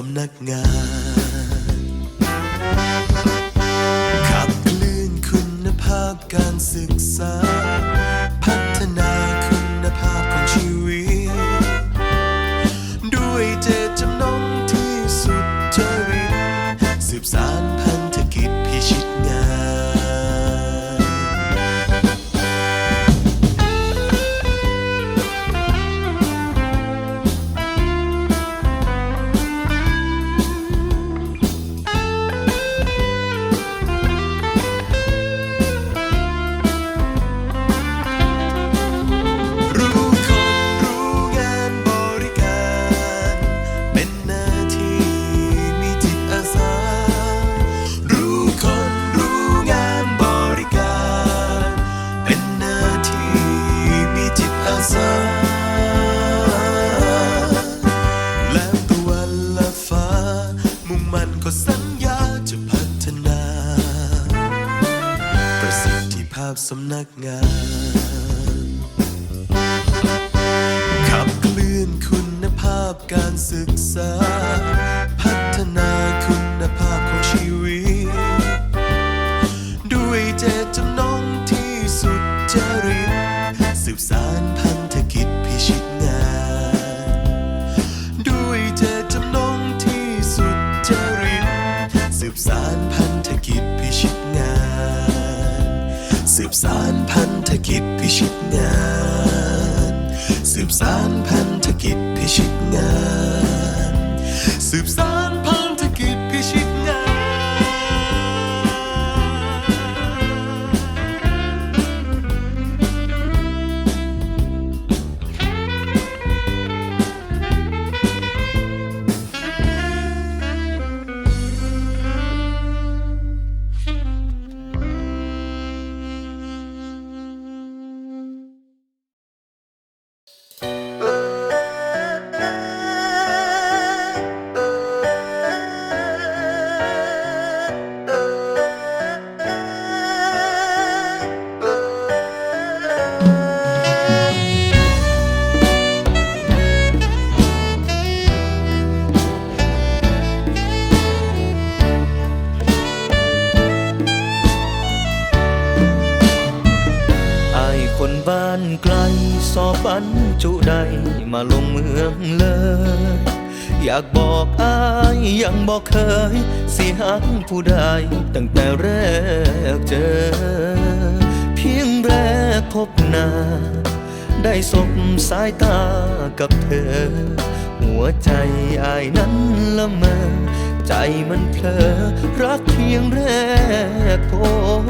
สำนักงานขับเคลื่อนคุณภาพการศึกษา สำนักงาน สืบสารพันธกิจพิชิตงาน สืบสารพัน รรจุใดมาลงเมืองเลย อยากบอกอายยังบอกเคย สิหักผู้ใดตั้งแต่แรกเจอ เพียงแรกพบหน้า ได้สบสายตากับเธอ หัวใจอายนั้นละเมอใจมันเพลอรักเพียงแรกพบ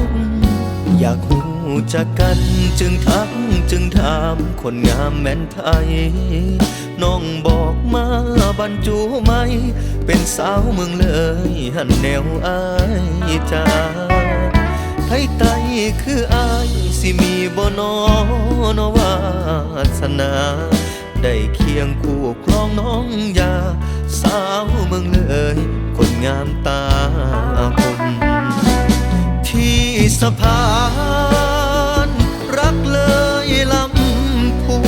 อยากรู้ จักกันจึงทักจึงถามคนงามแม่นไทย น้องบอกมาบรรจุไหม เป็นสาวเมืองเลยหันแนวอายจ้าไทยไตคืออายสิมีบ่นอนวาสนา ได้เคียงคู่ครองน้องยา สาวเมืองเลย คนงามตาคมที่สะพา เลยลำพู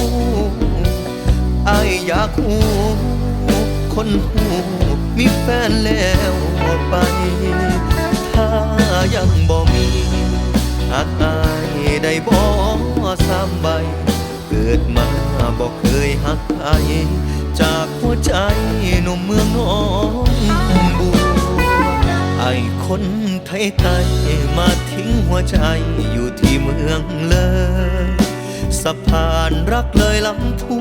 อายอยากหูคนหูมีแฟนแล้วไป ถ้ายังบ่มีหากอายได้บ่สามใบ เกิดมาบอกเคยหักใครจากหัวใจหนุ่มเมืองหน้องบัวไอคนไทยไตมาทิ้งหัวใจอยู่ ที่เมืองเลย สะพานรักเลยลำพู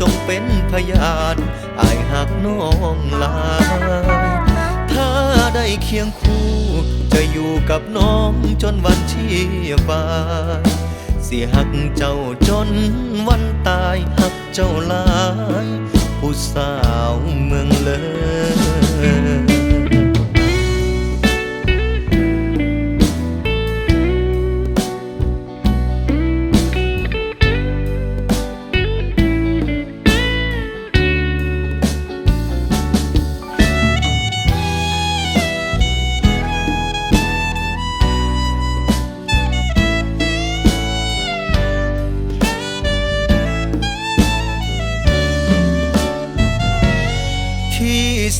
จงเป็นพยานไอ้หักน้องลาย ถ้าได้เคียงคู่ จะอยู่กับน้องจนวันที่ฟ้ายสิหักเจ้าจนวันตายหักเจ้าลาย ผู้สาวเมืองเลย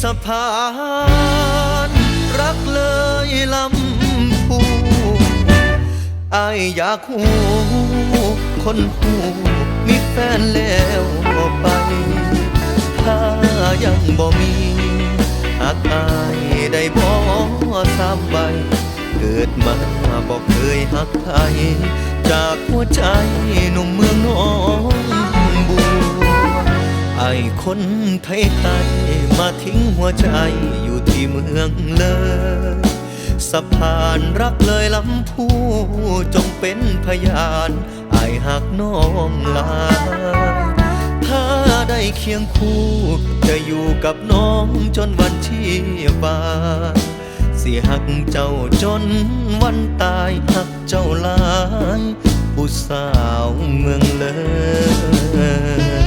สะพาน รักเลยลำพูอายอยากหูคนหูมีแฟนแล้วไป ถ้ายังบ่มีหากอายได้บ่สามใบ เกิดมาบอกเคยหักใครจากหัวใจหนุ่มเมืองหนองบัว ไอ้คนไทยไทยมาทิ้งหัวใจอยู่ที่เมืองเลยสะพานรักเลยลำพูจงเป็นพยานไอ้หักน้องลายถ้าได้เคียงคู่ จะอยู่กับน้องจนวันที่บาสิหักเจ้าจนวันตายหักเจ้าลาย ผู้สาวเมืองเลย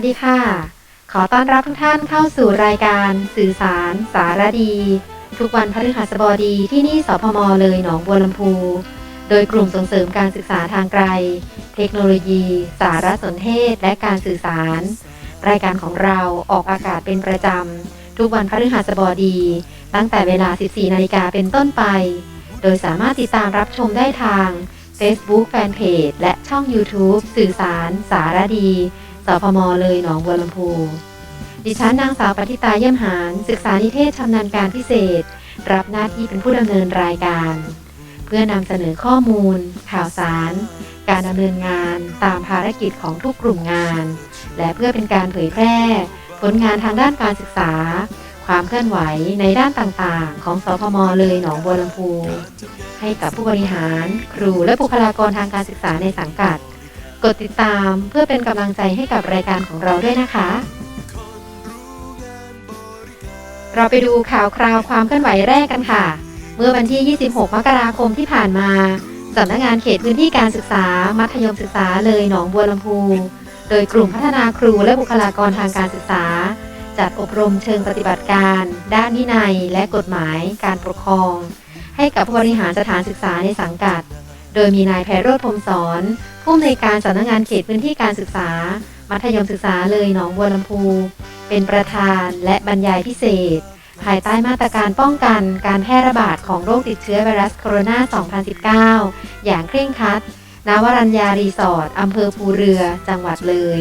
วัสดีค่ะ ขอต้อนรับทุกท่านเข้าสู่รายการสื่อสาร สารดี ทุกวันพฤหัสบดีที่นี่สพมเลยหนองบัวลำพู โดยกลุ่มส่งเสริมการศึกษาทางไกล เทคโนโลยี สารสนเทศ และการสื่อสาร รายการของเราออกอากาศเป็นประจำ ทุกวันพฤหัสบดี ตั้งแต่เวลา 14 นาฬิกาเป็นต้นไป โดยสามารถติดตามรับชมได้ทาง Facebook Fanpage และช่อง YouTube สื่อสาร สารดี สพมเลยหนองบัวลำพู ดิฉันนางสาวปฏิตาเยี่ยมหารศึกษานิเทศชำนาญการพิเศษ รับหน้าที่เป็นผู้ดำเนินรายการ เพื่อนำเสนอข้อมูล ข่าวสาร การดำเนินงานตามภารกิจของทุกกลุ่มงาน และเพื่อเป็นการเผยแพร่ ผลงานทางด้านการศึกษา ความเคลื่อนไหวในด้านต่างๆ ของสพมเลยหนองบัวลำพูให้กับผู้บริหาร ครูและบุคลากรทางการศึกษาในสังกัด กดติดตามเพื่อเป็นกำลังใจให้กับรายการของเราด้วยนะคะ เราไปดูข่าวคราวความเคลื่อนไหวแรกกันค่ะ เมื่อวันที่ 26 มกราคมที่ผ่านมาสำนักงานเขตพื้นที่การศึกษา มัธยมศึกษาเลยหนองบัวลำพู โดยกลุ่มพัฒนาครูและบุคลากรทางการศึกษา จัดอบรมเชิงปฏิบัติการ ด้านวินัยและกฎหมาย การปกครอง ให้กับผู้บริหารสถานศึกษาในสังกัด โดยมีนายไพโรธพรมสอนผู้อำนวยการสำนักงานเขตพื้นที่การศึกษา มัธยมศึกษาเลยหนองบัวลำพู เป็นประธานและบรรยายพิเศษ ภายใต้มาตรการป้องกันการแพร่ระบาดของโรคติดเชื้อไวรัสโคโรนา 2019 อย่างเคร่งครัดณวรัญญารีสอร์ทอำเภอภูเรือ จังหวัดเลย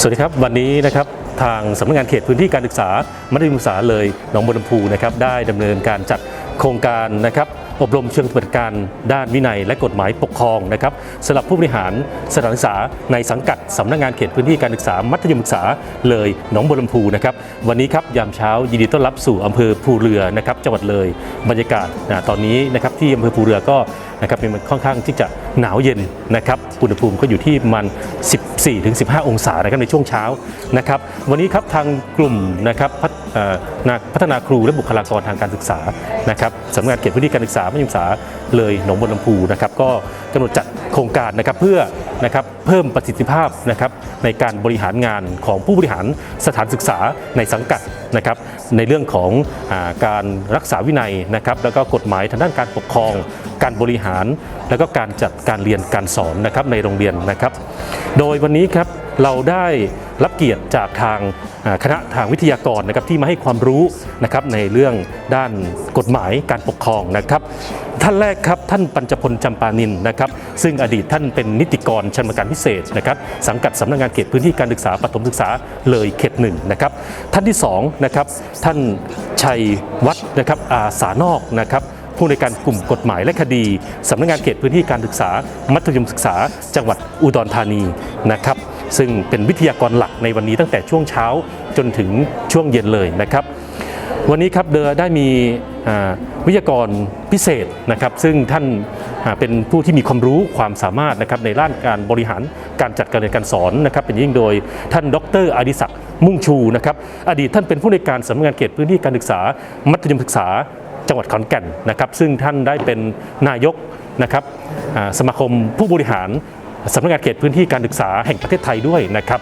สวัสดีครับ วันนี้นะครับทางสำนักงานเขตพื้นที่การศึกษามัธยมศึกษาเลยหนองบัวลำพูนะครับได้ดำเนินการจัดโครงการนะครับ อบรมเชิงปฏิบัติการด้านวินัยและกฎหมายปกครองนะครับสำหรับผู้บริหารสถานศึกษาในสังกัดสำนักงานเขตพื้นที่การศึกษามัธยมศึกษาเลยหนองบัวลำพูนะครับวันนี้ครับยามเช้ายินดีต้อนรับสู่อำเภอภูเรือนะครับจังหวัดเลยบรรยากาศนะตอนนี้นะครับที่อำเภอภูเรือก็นะครับมันค่อนข้างที่จะหนาวเย็นนะครับอุณหภูมิก็อยู่ที่มัน 14-15 องศานะครับในช่วงเช้านะครับวันนี้ครับทางกลุ่มนะครับพัฒ พัฒนาครูและบุคลากรทางการศึกษานะครับสำนักงานเขตพื้นที่การศึกษามัธยมศึกษาเลยหนองบัวลำพูนะครับก็กำหนดจัดโครงการนะครับเพื่อนะครับเพิ่มประสิทธิภาพนะครับในการบริหารงานของผู้บริหารสถานศึกษาในสังกัดนะครับในเรื่องของอการรักษาวินัยนะครับแล้วก็กฎหมายทางด้านการปกครอง การบริหาร แล้วก็การจัดการเรียนการสอนนะครับในโรงเรียนนะครับ โดยวันนี้ครับ เราได้รับเกียรติจากทางคณะทางวิทยากรนะครับที่มาให้ความรู้นะครับในเรื่องด้านกฎหมายการปกครองนะครับ ท่านแรกครับท่านปัญจพลจำปานินนะครับ ซึ่งอดีตท่านเป็นนิติกรชันประการพิเศษนะครับสังกัดสำนักงานเขตพื้นที่การศึกษาปฐมศึกษาเลยเขตหนึ่งนะครับท่านที่สองนะครับท่านชัยวัฒนะครับอาสานอกนะครับผู้ในการกลุ่มกฎหมายและคดีสำนักงานเขตพื้นที่การศึกษา มัธยมศึกษา จังหวัดอุดรธานีนะครับ ซึ่งเป็นวิทยากรหลักในวันนี้ตั้งแต่ช่วงเช้าจนถึงช่วงเย็นเลยนะครับ วันนี้ครับเดอได้มีวิทยากรพิเศษนะครับ ซึ่งท่านเป็นผู้ที่มีความรู้ความสามารถนะครับในด้านการบริหารการจัดการเรียนการสอนนะครับ เป็นยิ่งโดยท่านดรอดิศักดิ์มุ่งชูนะครับอดีตท่านเป็นผู้ในการสำนักงานเขตพื้นที่การศึกษา มัธยมศึกษาจังหวัดขอนแก่นนะครับ ซึ่งท่านได้เป็นนายกนะครับสมาคมผู้บริหาร สำนักงานเขตพื้นที่การศึกษาแห่งประเทศไทยด้วยนะครับ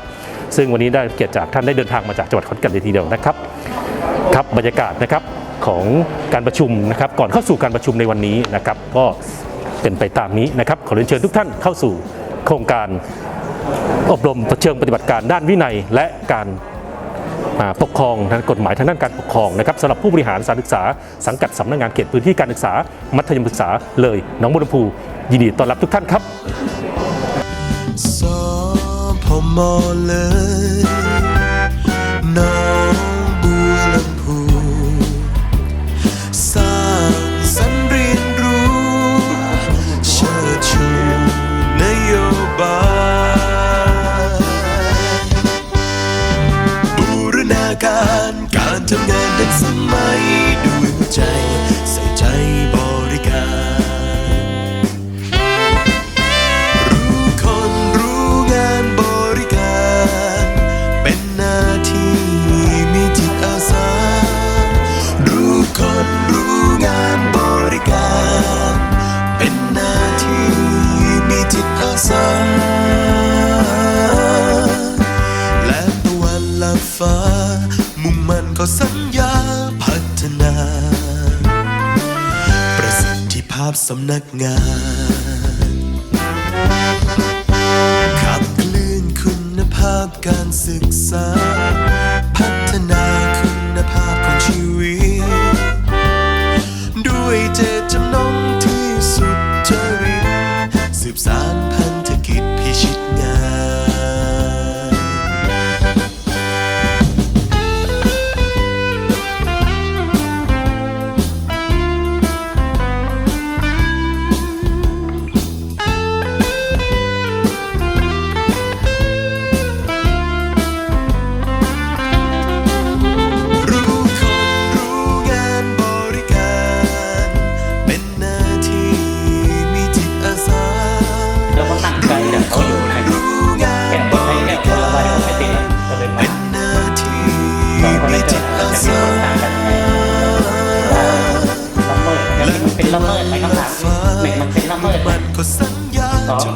ซึ่งวันนี้ได้เกียรติจากท่านได้เดินทางมาจากจังหวัดขอนแก่นเลยทีเดียวนะครับครับบรรยากาศนะครับของการประชุมนะครับ ก่อนเข้าสู่การประชุมในวันนี้นะครับ ก็เป็นไปตามนี้นะครับ ขอเรียนเชิญทุกท่านเข้าสู่โครงการอบรมเชิงปฏิบัติการด้านวินัยและการปกครองทางกฎหมายทางด้านการปกครองนะครับสำหรับผู้บริหารสถานศึกษาสังกัดสำนักงานเขตพื้นที่การศึกษา มัธยมศึกษาเลยหนองบัวลำพูยินดีต้อนรับทุกท่านครับ สอำนักงาน ขับเคลื่อนคุณภาพการศึกษา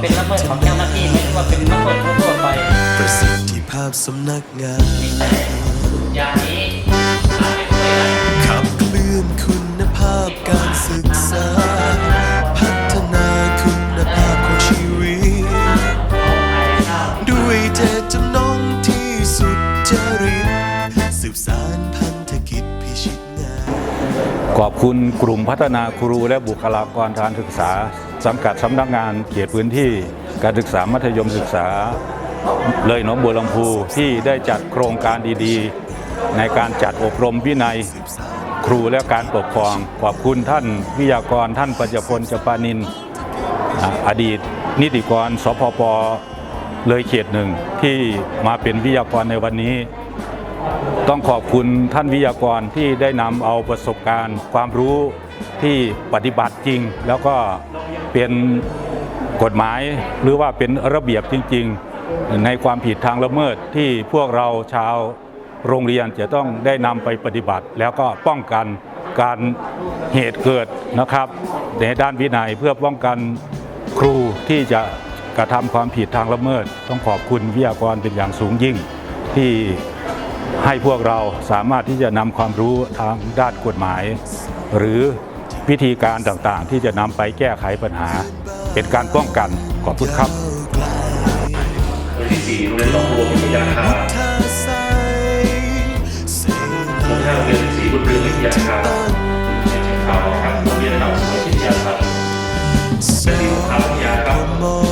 เป็นละเมิดของเจ้าหน้าที่ไหมหรือว่าเป็นละเมิดทั่วไป ประสิทธิภาพสำนักงานอย่างนี้อาจจะช่ขับเคลื่อนคุณภาพการศึกษา พัฒนาคุณภาพของชีวิต ด้วยเจตจำนงที่สุดจริตสืบสารพันธกิจพิชิตงาน ขอบคุณกลุ่มพัฒนาครูและบุคลากรทางศึกษา สังกัดสำนักงานเขตพื้นที่การศึกษามัธยมศึกษา เลยหนองบัวลำพูที่ได้จัดโครงการดีๆ ในการจัดอบรมวินัยครูและการปกครองขอบคุณท่านวิทยากรท่านปัญจพลจปานิน อดีต นิติกรสพปเลยเขตหนึ่งที่มาเป็นวิทยากรในวันนี้ ต้องขอบคุณท่านวิทยากรที่ได้นำเอาประสบการณ์ ความรู้ที่ปฏิบัติจริง แล้วก็เป็นกฎหมายหรือว่าเป็นระเบียบจริง ๆ ในความผิดทางละเมิดที่พวกเราชาวโรงเรียนจะต้องได้นำไปปฏิบัติ แล้วก็ป้องกันการเหตุเกิดนะครับในด้านวินัยเพื่อป้องกันครูที่จะกระทำความผิดทางละเมิด ต้องขอบคุณวิทยากรเป็นอย่างสูงยิ่งที่ ให้พวกเราสามารถที่จะนำความรู้ทางด้านกฎหมาย หรือวิธีการต่างๆ ที่จะนำไปแก้ไขปัญหา เป็นการป้องกันขอบคุณครับที่สี่โรงเรียนหนองบัววิทยาคารท่าใสเสหมู่ห้าโรงเรียนศรีบุญเรืองวิทยาคารข่าวครับโรงเรียนหนองบัววิทยาคารสเป็นที่ข่าววิทยาครับ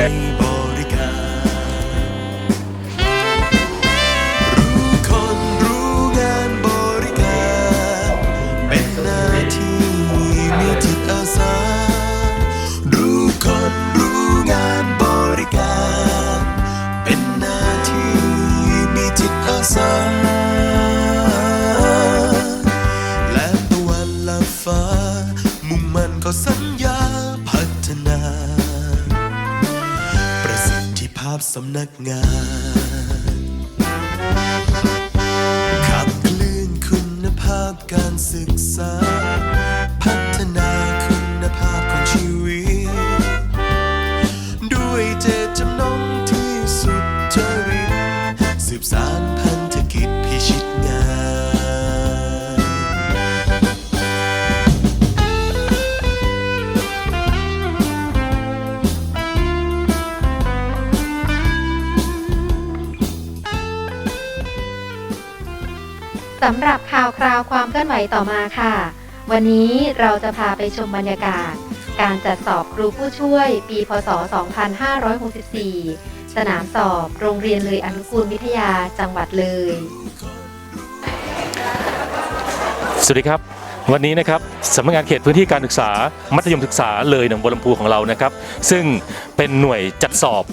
ใสำนักงาน ขับเคลื่อนคุณภาพการศึกษา สำหรับข่าวคราวความเคลื่อนไหวต่อมาค่ะ วันนี้เราจะพาไปชมบรรยากาศ การจัดสอบครูผู้ช่วย ปี พศ 2564 สนามสอบโรงเรียนเลยอนุกูลวิทยาจังหวัดเลย สวัสดีครับวันนี้นะครับสำนักงานเขตพื้นที่การศึกษา มัธยมศึกษาเลยหนองบัวลำพูของเรานะครับ ซึ่งเป็นหน่วยจัดสอบ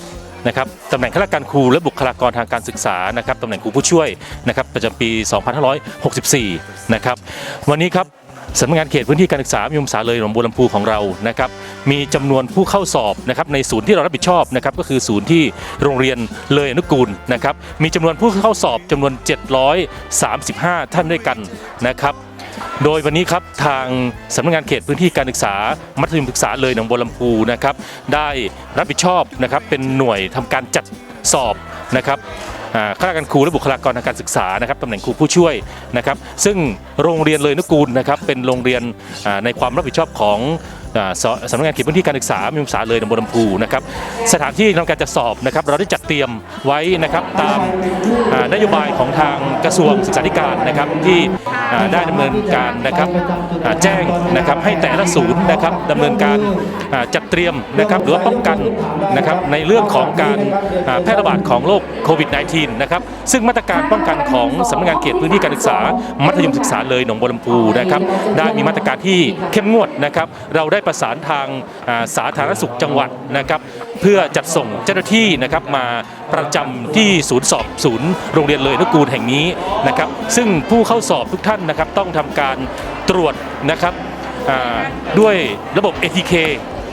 นะครับตำแหน่งข้าราชการครูและบุคลากรทางการศึกษานะครับตำแหน่งครูผู้ช่วยนะครับประจำปี 2564 นะครับวันนี้ครับสำนักงานเขตพื้นที่การศึกษามัธยมศึกษาเลยหนองบัวลำพูของเรานะครับมีจำนวนผู้เข้าสอบนะครับในศูนย์ที่เรารับผิดชอบนะครับก็คือศูนย์ที่โรงเรียนเลยอนุกูลนะครับมีจำนวนผู้เข้าสอบจำนวน 735 ท่านด้วยกันนะครับ โดยวันนี้ครับทางสำนักงานเขตพื้นที่การศึกษา มัธยมศึกษาเลยหนองบัวลำพูนะครับได้รับผิดชอบนะครับเป็นหน่วยทำการจัดสอบนะครับข้าราชการครูและบุคลากรทางการศึกษานะครับตำแหน่งครูผู้ช่วยนะครับ ซึ่งโรงเรียนเลยนุกูลนะครับเป็นโรงเรียนในความรับผิดชอบของ สำนักงานเขตพื้นที่การศึกษามัธยมศึกษาเลยหนองบัวลำพูนะครับสถานที่ทำการจัดสอบนะครับเราได้จัดเตรียมไว้นะครับตามนโยบายของทางกระทรวงศึกษาธิการนะครับที่ได้ดำเนินการนะครับแจ้งนะครับให้แต่ละศูนย์นะครับดำเนินการจัดเตรียมนะครับหรือว่าป้องกันนะครับในเรื่องของการแพร่ระบาดของโรคโควิด -19 นะครับซึ่งมาตรการป้องกันของสำนักงานเขตพื้นที่การศึกษา มัธยมศึกษาเลยหนองบัวลำพูนะครับได้มีมาตรการที่เข้มงวดนะครับเราได้ประสานทางสาธารณสุขจังหวัดนะครับเพื่อจัดส่งเจ้าหน้าที่นะครับมาประจำที่ศูนย์สอบศูนย์โรงเรียนเลยนกูลแห่งนี้นะครับซึ่งผู้เข้าสอบทุกท่านนะครับต้องทำการตรวจนะครับด้วยระบบ ATK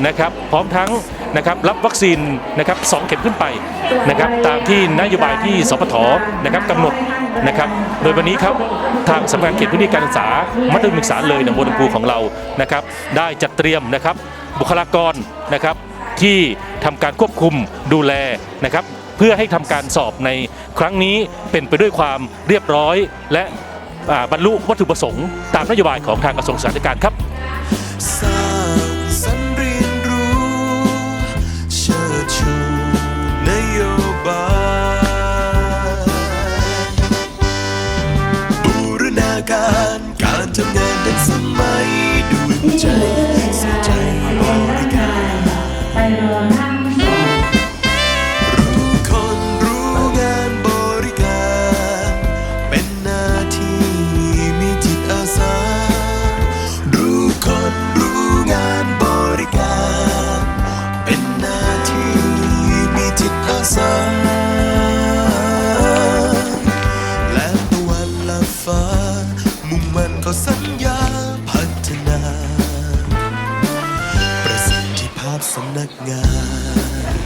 นะครับพร้อมทั้ง นะครับรับวัคซีนนะครับสองเข็มขึ้นไปนะครับตามที่นโยบายที่สปทนะครับกำหนดนะครับโดยวันนี้ครับทางสำนักงานเขตพื้นที่การศึกษา มัธยมศึกษาเลยหนองบัวลำพูของเรานะครับได้จัดเตรียมนะครับบุคลากรนะครับที่ทำการควบคุมดูแลนะครับเพื่อให้ทำการสอบในครั้งนี้เป็นไปด้วยความเรียบร้อยและบรรลุวัตถุประสงค์ตามนโยบายของทางกระทรวงศึกษาธิการครับ สัญญาพัฒนา ประสิทธิภาพสำนักงาน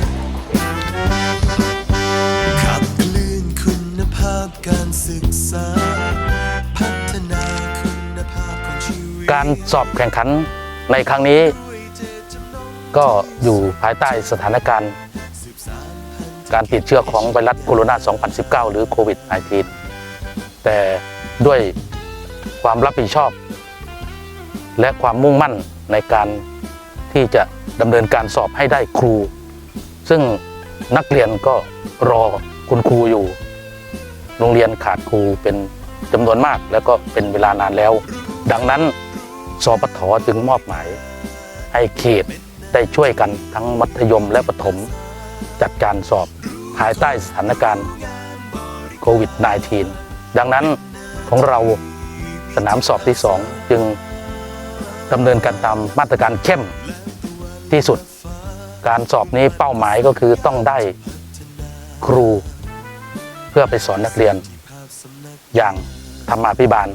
ขับกลื่นคุณภาพการศึกษา พัฒนาคุณภาพของชีวิต การสอบแข่งขันในครั้งนี้ ก็อยู่ภายใต้สถานการณ์ การติดเชื้อของไวรัสโคโรนา 2019 หรือโควิด -19 แต่ด้วย ความรับผิดชอบ และความมุ่งมั่นในการที่จะดำเนินการสอบให้ได้ครู ซึ่งนักเรียนก็รอคุณครูอยู่ โรงเรียนขาดครูเป็นจำนวนมากแล้วก็เป็นเวลานานแล้ว ดังนั้นสปทจึงมอบหมาย ให้เขตได้ช่วยกันทั้งมัธยมและประถม จัดการสอบภายใต้สถานการณ์โควิด -19 ดังนั้นของเรา สนามสอบที่ 2 จึงดำเนินการตามมาตรการเข้มที่สุด การสอบนี้เป้าหมายก็คือต้องได้ครูเพื่อไปสอนนักเรียน อย่างธรรมาภิบาล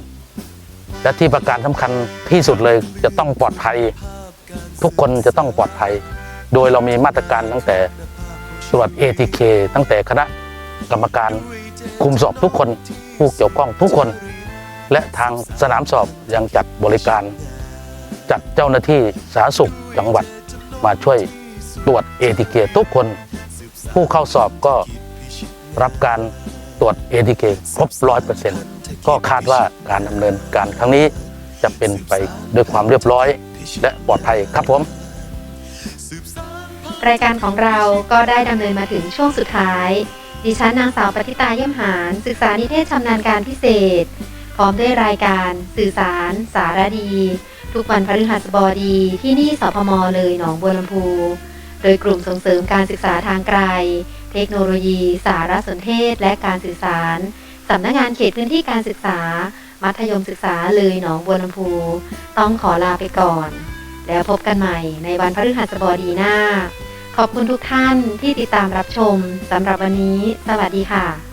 และที่ประการสำคัญที่สุดเลยจะต้องปลอดภัย ทุกคนจะต้องปลอดภัย โดยเรามีมาตรการตั้งแต่ตรวจ ATK ตั้งแต่คณะกรรมการคุมสอบทุกคนผู้เกี่ยวข้องทุกคน และทางสนามสอบยังจัดบริการ จัดเจ้าหน้าที่สาธารณสุขจังหวัดมาช่วยตรวจ ATK ทุกคน ผู้เข้าสอบก็รับการตรวจ ATK ครบร้อยเปอร์เซ็นต์ก็คาดว่าการดำเนินการครั้งนี้จะเป็นไปด้วยความเรียบร้อย และปลอดภัยครับผม รายการของเราก็ได้ดำเนินมาถึงช่วงสุดท้าย ดิฉันนางสาวปฏิตาเยี่ยมหารศึกษานิเทศชำนาญการพิเศษ พร้อมด้วยรายการสื่อสาร สารดี ทุกวันพฤหัสบดีที่นี่สพมเลยหนองบัวลำพู โดยกลุ่มส่งเสริมการศึกษาทางไกล เทคโนโลยี สารสนเทศ และการสื่อสารสำนักงานเขตพื้นที่การศึกษา มัธยมศึกษาเลยหนองบัวลำพู ต้องขอลาไปก่อน แล้วพบกันใหม่ในวันพฤหัสบดีหน้า ขอบคุณทุกท่านที่ติดตามรับชมสำหรับวันนี้ สวัสดีค่ะ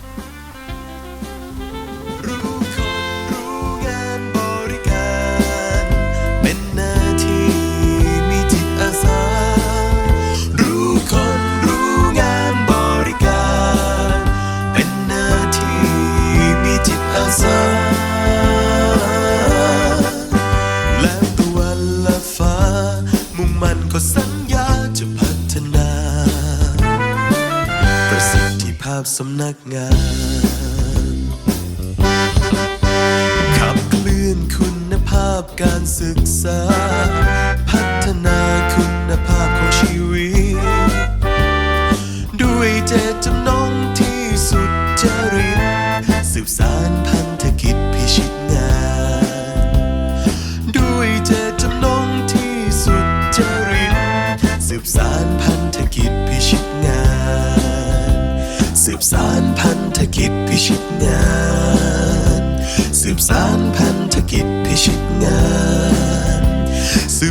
สำนักงาน ขับเคลื่อนคุณภาพการศึกษา พัฒนาคุณภาพของชีวิต สื